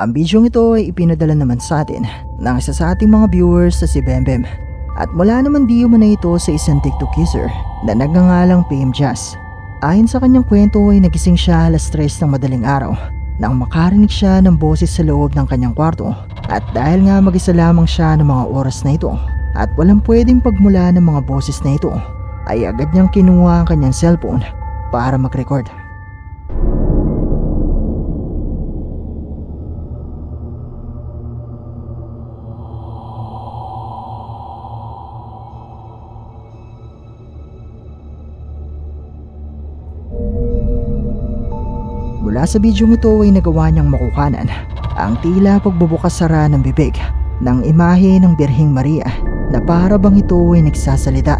Ang bidyong ito ay ipinadala naman sa atin ng isa sa ating mga viewers na si Bembem. At mula naman di man na ito sa isang TikTok user na nagngangalang PM Jazz. Ayon sa kanyang kwento ay nagising siya alas 3 ng madaling araw nang makarinig siya ng boses sa loob ng kanyang kwarto at dahil nga mag-isa lamang siya ng mga oras na ito at walang pwedeng pagmula ng mga boses na ito ay agad niyang kinuha ang kanyang cellphone para mag-record. Mula sa bidyong ito ay nagawa niyang makukanan ang tila pagbubukas-sara ng bibig ng imahe ng Birhing Maria na para bang ito ay nagsasalita.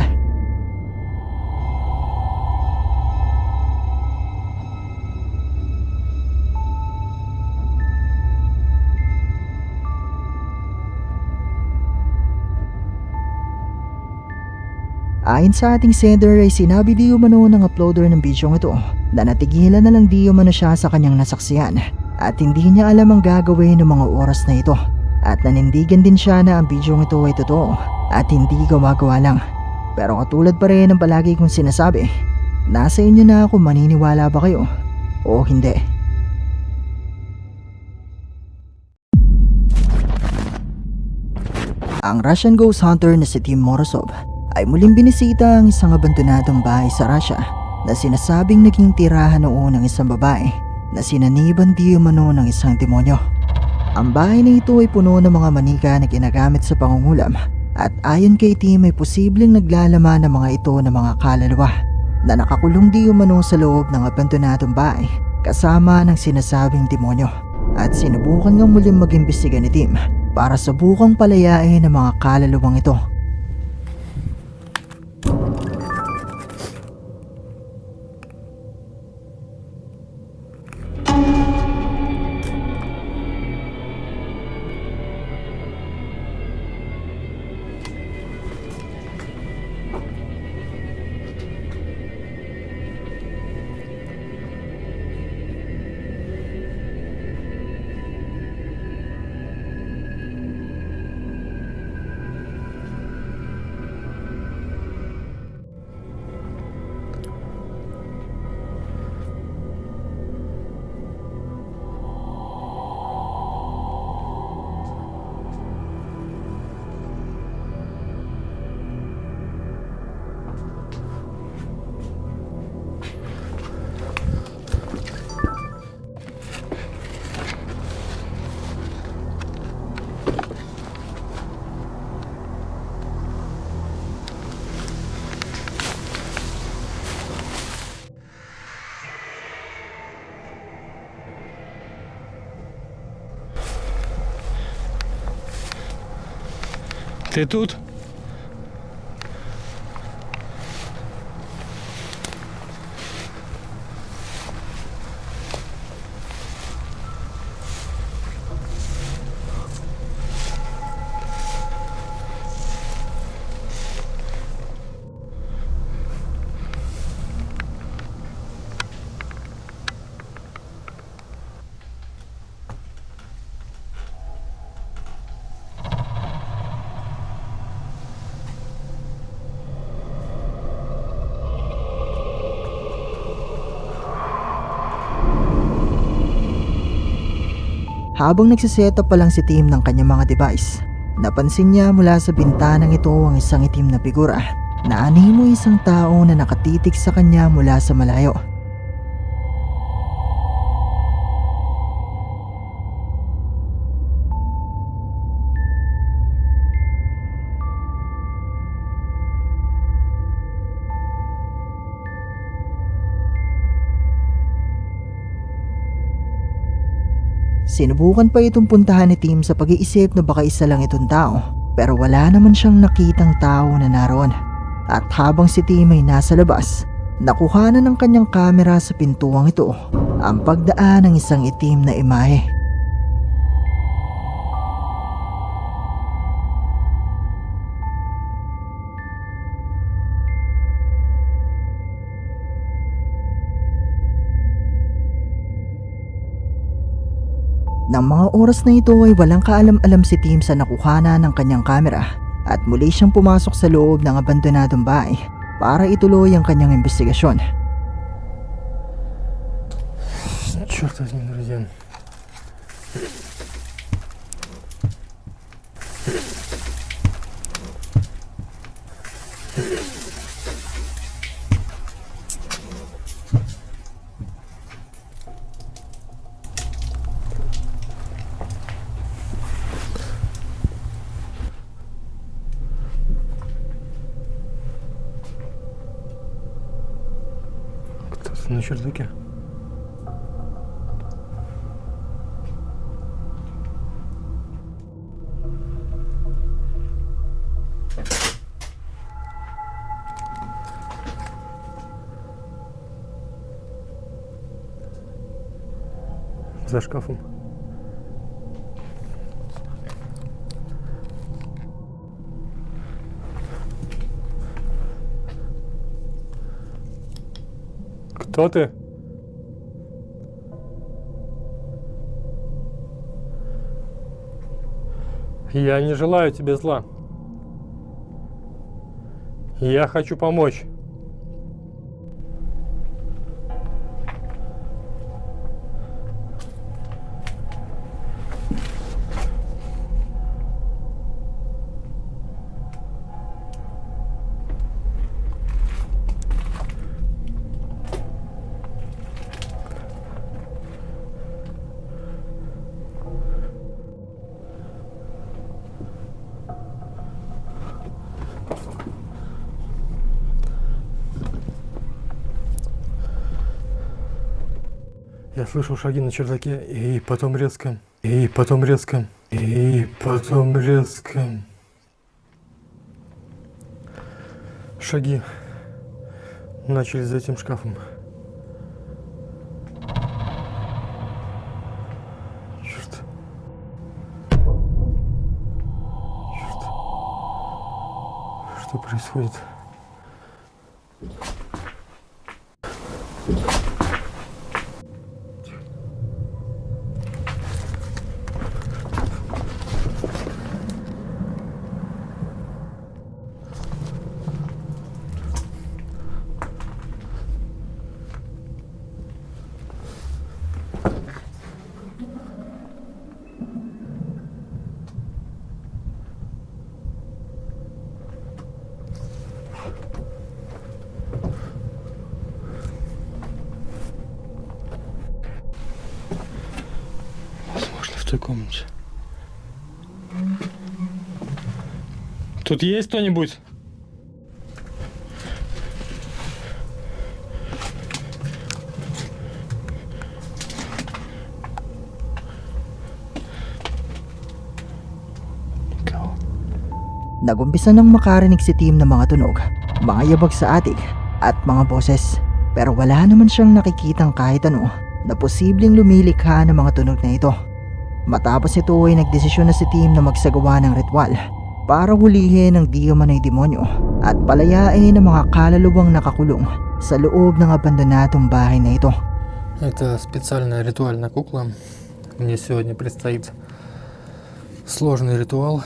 Ayon sa ating sender ay sinabi di umano ng uploader ng bidyong ito na natigilan na lang di umano siya sa kanyang nasaksiyan at hindi niya alam ang gagawin ng mga oras na ito at nanindigan din siya na ang bidyong ito ay totoo at hindi gumagawa lang. Pero katulad pa rin ng palagi kong sinasabi, nasa inyo na kung maniniwala ba kayo o hindi. Ang Russian ghost hunter na si Tim Morozov ay muling binisita ang isang abandonadong bahay sa Russia na sinasabing naging tirahan noon ng isang babae na sinaniban di umano ng isang demonyo. Ang bahay na ito ay puno ng mga manika na ginagamit sa pangungulam at ayon kay Tim ay posibleng naglalaman ng mga ito ng mga kaluluwa na nakakulong di umano sa loob ng abandonadong bahay kasama ng sinasabing demonyo at sinubukan nga muling mag-imbestiga ni Tim para subukang palayain ang mga kaluluwang ito Ти тут? Habang nagsiset up pa lang si Tim ng kanyang mga device, napansin niya mula sa bintanang ito ang isang itim na figura na animo isang tao na nakatitig sa kanya mula sa malayo. Sinubukan pa itong puntahan ni Tim sa pag-iisip na baka isa lang itong tao pero wala naman siyang nakitang tao na naroon. At habang si Tim ay nasa labas, nakuhanan ng kanyang kamera sa pintuang ito ang pagdaan ng isang itim na imahe. mga oras na ito ay walang kaalam-alam si Tim sa nakuhana ng kanyang kamera at muli siyang pumasok sa loob ng abandonadong bahay para ituloy ang kanyang investigasyon. Черт возьми, друзья. Кто-то на чердаке. За шкафом. Кто ты? Я не желаю тебе зла. Я хочу помочь. Слышал шаги на чердаке, и потом резко, и потом резко, и потом резко. Шаги начались за этим шкафом. Черт. Черт. Что происходит? Тут есть кто-нибудь? Никого. Nagumpisa nang makarinig si Tim ng mga tunog, mga yabag sa atig at mga boses. Pero wala naman siyang nakikitang kahit ano na posibleng lumilikha ng mga tunog na ito. Matapos ito ay nagdesisyon na si Tim na magsagawa ng ritual para hulihin ang di umano'y demonyo at palayain ang mga kaluluwang nakakulong sa loob ng abandonadong bahay na ito. Это специальная ритуальная кукла. Мне сегодня предстоит сложный ритуал.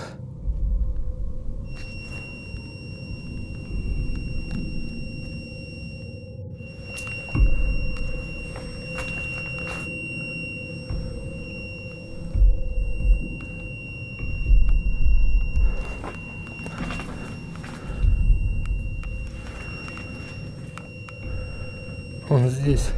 здесь.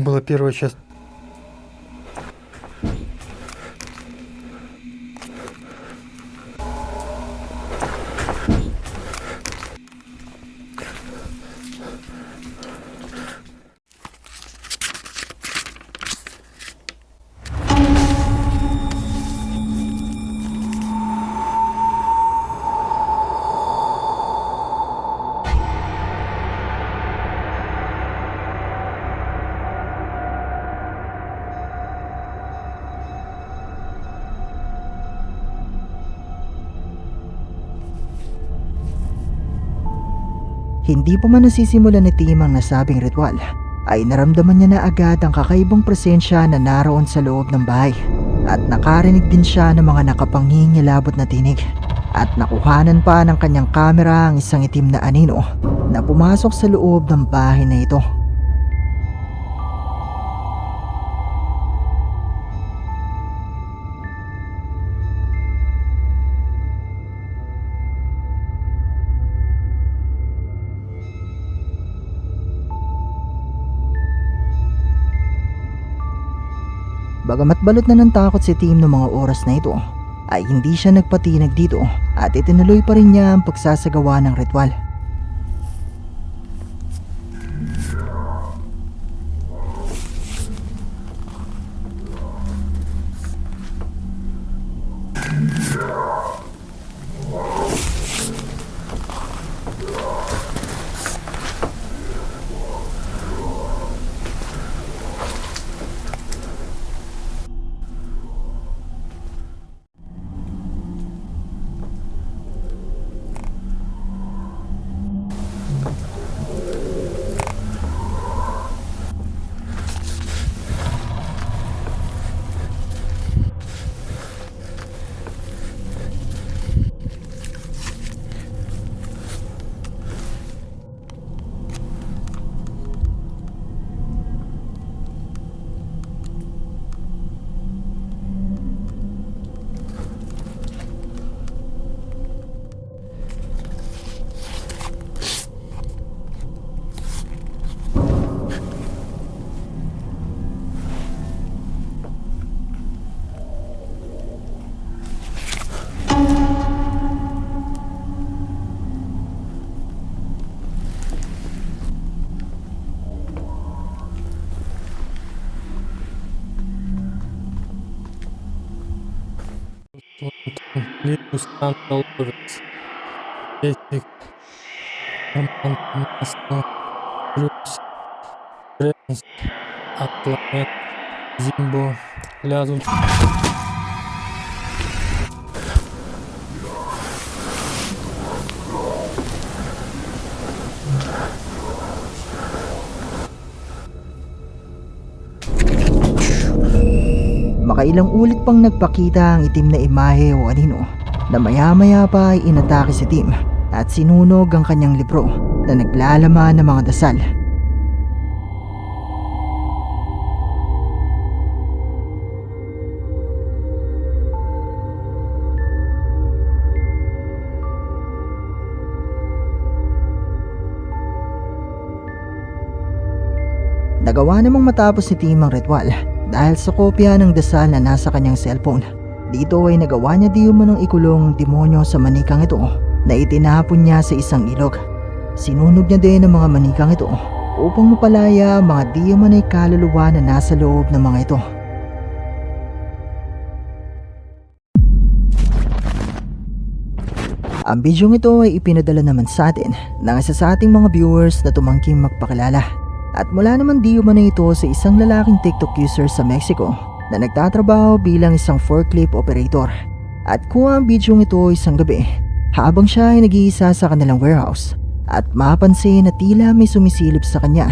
Это была первая часть. Hindi pa man nasisimula ni Tim ang nasabing ritual, ay naramdaman niya na agad ang kakaibang presensya na naroon sa loob ng bahay. At nakarinig din siya ng mga nakapangingilabot na tinig. At nakuhanan pa ng kanyang kamera ang isang itim na anino na pumasok sa loob ng bahay na ito. Bagamat balot na ng takot si Tim noong mga oras na ito, ay hindi siya nagpatinag dito at itinuloy pa rin niya ang pagsasagawa ng ritual. Geçtik. Kampanyasına Bruce Grant Atlamet Zimbo. Lazım. Makailang ulit pang nagpakita ang itim na imahe o anino na maya-maya pa ay inatake si Tim at sinunog ang kanyang libro na naglalaman ng mga dasal. Nagawa namang matapos ni Tim ang ritual dahil sa kopya ng dasal na nasa kanyang cellphone. Dito ay nagawa niya di umanong ikulong demonyo sa manikang ito na itinapon niya sa isang ilog. Sinunog niya din ang mga manikang ito upang mapalaya ang mga di umanay kaluluwa na nasa loob ng mga ito. Ang bidyong ito ay ipinadala naman sa atin ng isa sa ating mga viewers na tumangking magpakilala. At mula naman di umano ito sa isang lalaking TikTok user sa Mexico na nagtatrabaho bilang isang forklift operator. At kuha ang bidyong ito isang gabi habang siya ay nag-iisa sa kanilang warehouse at mapansin na tila may sumisilip sa kanya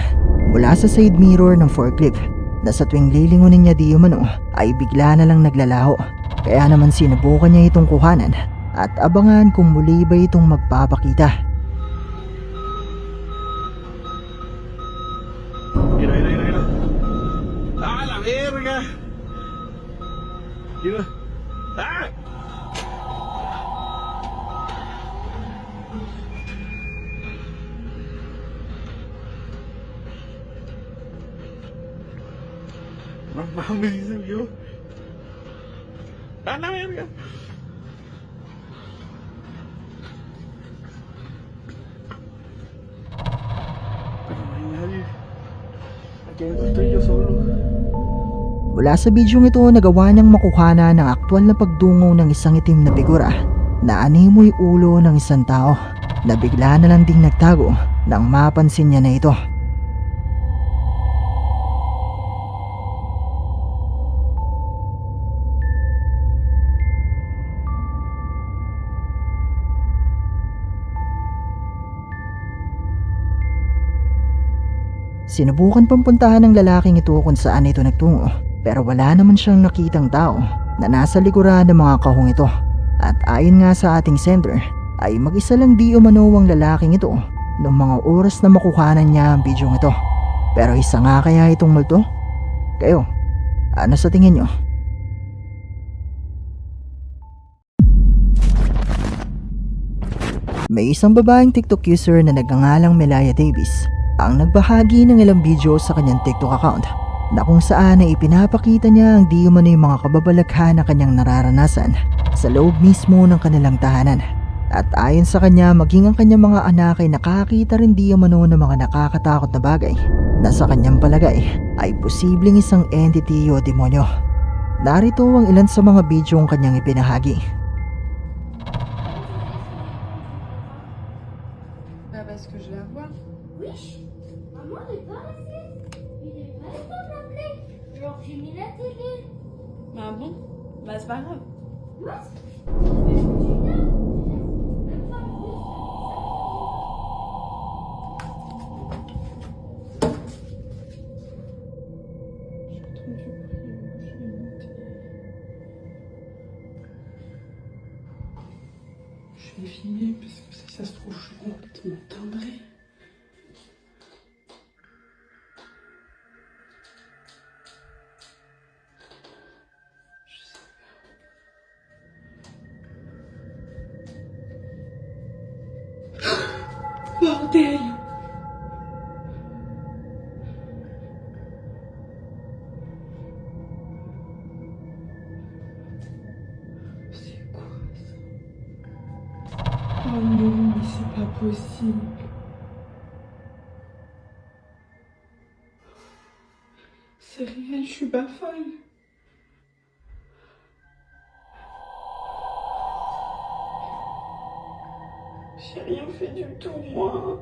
mula sa side mirror ng forklift na sa tuwing lilingunin niya di umano ay bigla na lang naglalaho. Kaya naman sinubukan niya itong kuhanan at abangan kung muli ba itong magpapakita. Mira. ¡Ah! Mamá me subió. A la verga. Pero no hay nadie. Aquí adentro estoy yo solo. Mula sa bidyong ito, nagawa niyang makuhana ng aktwal na pagdungo ng isang itim na figura na animoy ulo ng isang tao na bigla na lang ding nagtago nang mapansin niya na ito. Sinubukan pang puntahan ng lalaking ito kung saan ito nagtungo pero wala naman siyang nakitang tao na nasa likuran ng mga kahong ito. At ayon nga sa ating sender ay mag-isa lang di umano ang lalaking ito noong mga oras na makuhanan niya ang bidyong ito. Pero isa nga kaya itong multo? Kayo, ano sa tingin nyo? May isang babaeng TikTok user na nagngangalang Melaya Davis ang nagbahagi ng ilang video sa kanyang TikTok account na kung saan ay ipinapakita niya ang di umano yung mga kababalaghan na kanyang nararanasan sa loob mismo ng kanilang tahanan. At ayon sa kanya, maging ang kanyang mga anak ay nakakita rin di umano ng mga nakakatakot na bagay na sa kanyang palagay ay posibleng isang entity o demonyo. Narito ang ilan sa mga video ang kanyang ipinahagi. Parce que si ça se trouve, je suis complètement timbrée. J'ai rien fait du tout, moi.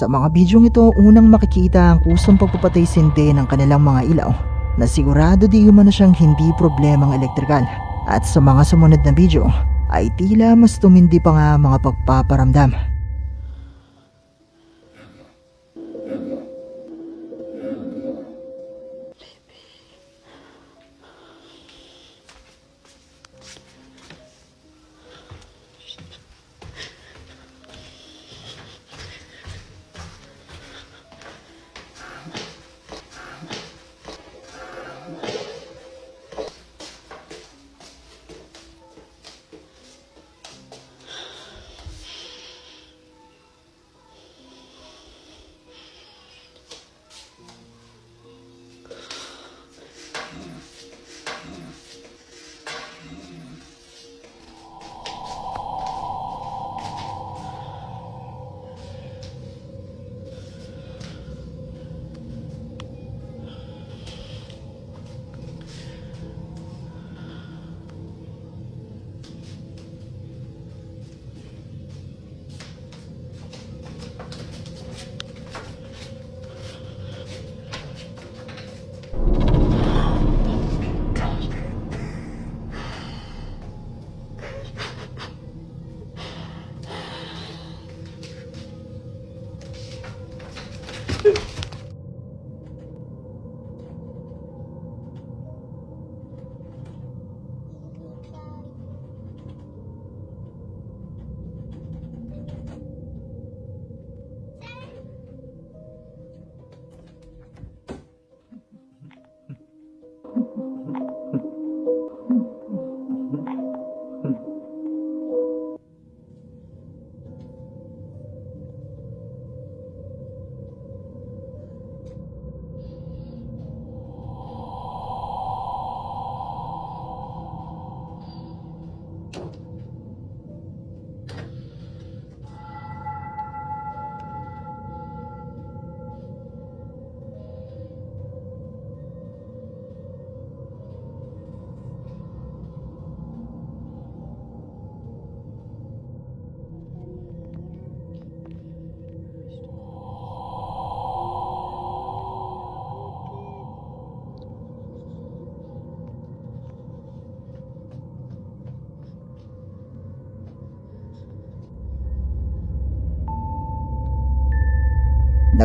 Sa mga bidyong ito, unang makikita ang kusang pagpapatay sindi ng kanilang mga ilaw na sigurado di umano siyang hindi problemang elektrikal. At sa mga sumunod na video ay tila mas tumindi pa nga mga pagpaparamdam.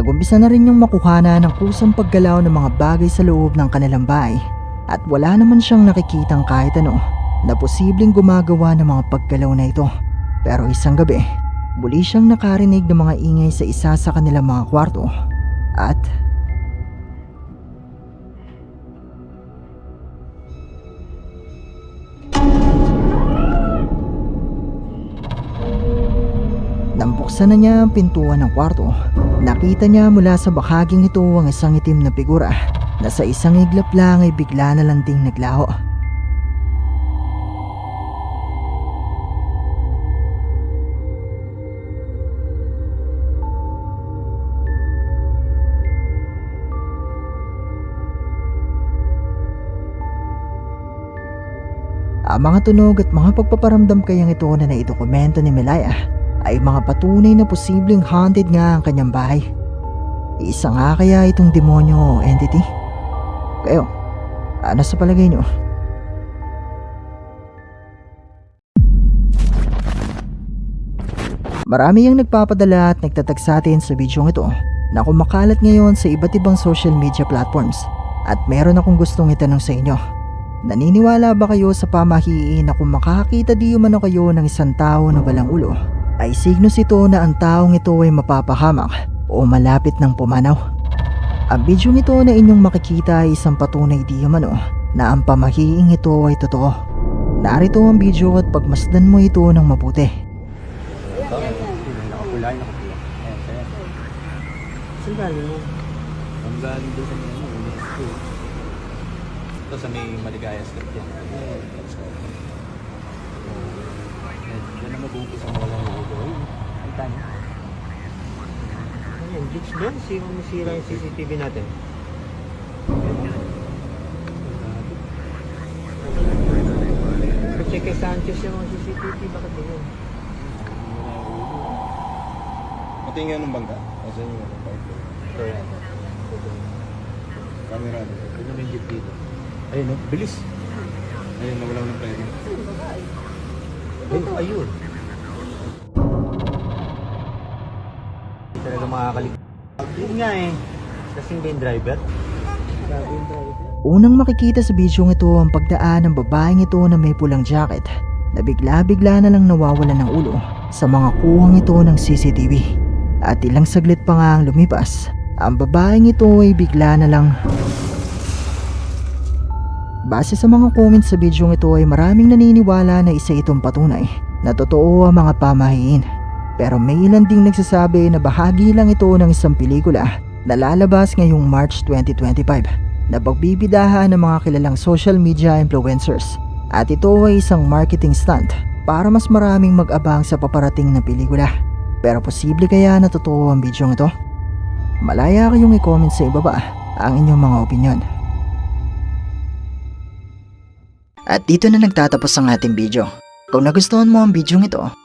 Nagumpisa na rin yung makuhana ng kusang paggalaw ng mga bagay sa loob ng kanilang bahay at wala naman siyang nakikitang kahit ano na posibleng gumagawa ng mga paggalaw na ito. Pero isang gabi, muli siyang nakarinig ng mga ingay sa isa sa kanilang mga kwarto at Nang buksan na niya ang pintuan ng kwarto, nakita niya mula sa bahaging ito ang isang itim na figura na sa isang iglap lang ay bigla na lang ding naglaho. Ang mga tunog at mga pagpaparamdam kayang ito na naidokumento ni Melaya ay mga patunay na posibleng haunted nga ang kanyang bahay. Isa nga kaya itong demonyo entity? Kayo, ano sa palagay nyo? Marami ang nagpapadala at nagtatag sa atin sa bidyong ito na kumakalat ngayon sa iba't ibang social media platforms at meron akong gustong itanong sa inyo. Naniniwala ba kayo sa pamahiin na kung makakita di umano kayo ng isang tao na walang ulo, ay signos ito na ang taong ito ay mapapahamak o malapit ng pumanaw? Ang video nito na inyong makikita ay isang patunay di umano na ang pamahiing ito ay totoo. Narito ang video at pagmasdan mo ito ng mabuti. Galing mo? Ang galing doon sa mga. Ito sa may Maligaya Street yan. Ayan, Diyan na mabuti sa mga lang ulo. Ay, tani. Glitch doon. Sino masira yung CCTV natin? Check kay Sanchez yung mga CCTV. Bakit ganyan? Pati nga ng bangka. Kasi yung. Ito yan. Camera. Ano yung jeep dito? Ayun, no? bilis. Ayun, nawala ng pwede. Ayun, ayun. Talaga makakalig. Yun nga eh. Kasing ba yung driver? Driver. Unang makikita sa bidyong ito ang pagdaan ng babaeng ito na may pulang jacket na bigla-bigla na lang nawawala ng ulo sa mga kuhang ito ng CCTV. At ilang saglit pa nga ang lumipas, ang babaeng ito ay bigla na lang Base sa mga comments sa bidyong ito ay maraming naniniwala na isa itong patunay na totoo ang mga pamahiin. Pero may ilan ding nagsasabi na bahagi lang ito ng isang pelikula na lalabas ngayong March 2025 na pagbibidahan ng mga kilalang social media influencers. At ito ay isang marketing stunt para mas maraming mag-abang sa paparating na pelikula. Pero posible kaya na totoo ang bidyong ito? Malaya kayong i-comment sa ibaba ang inyong mga opinion. At dito na nagtatapos ang ating video. Kung nagustuhan mo ang video ito,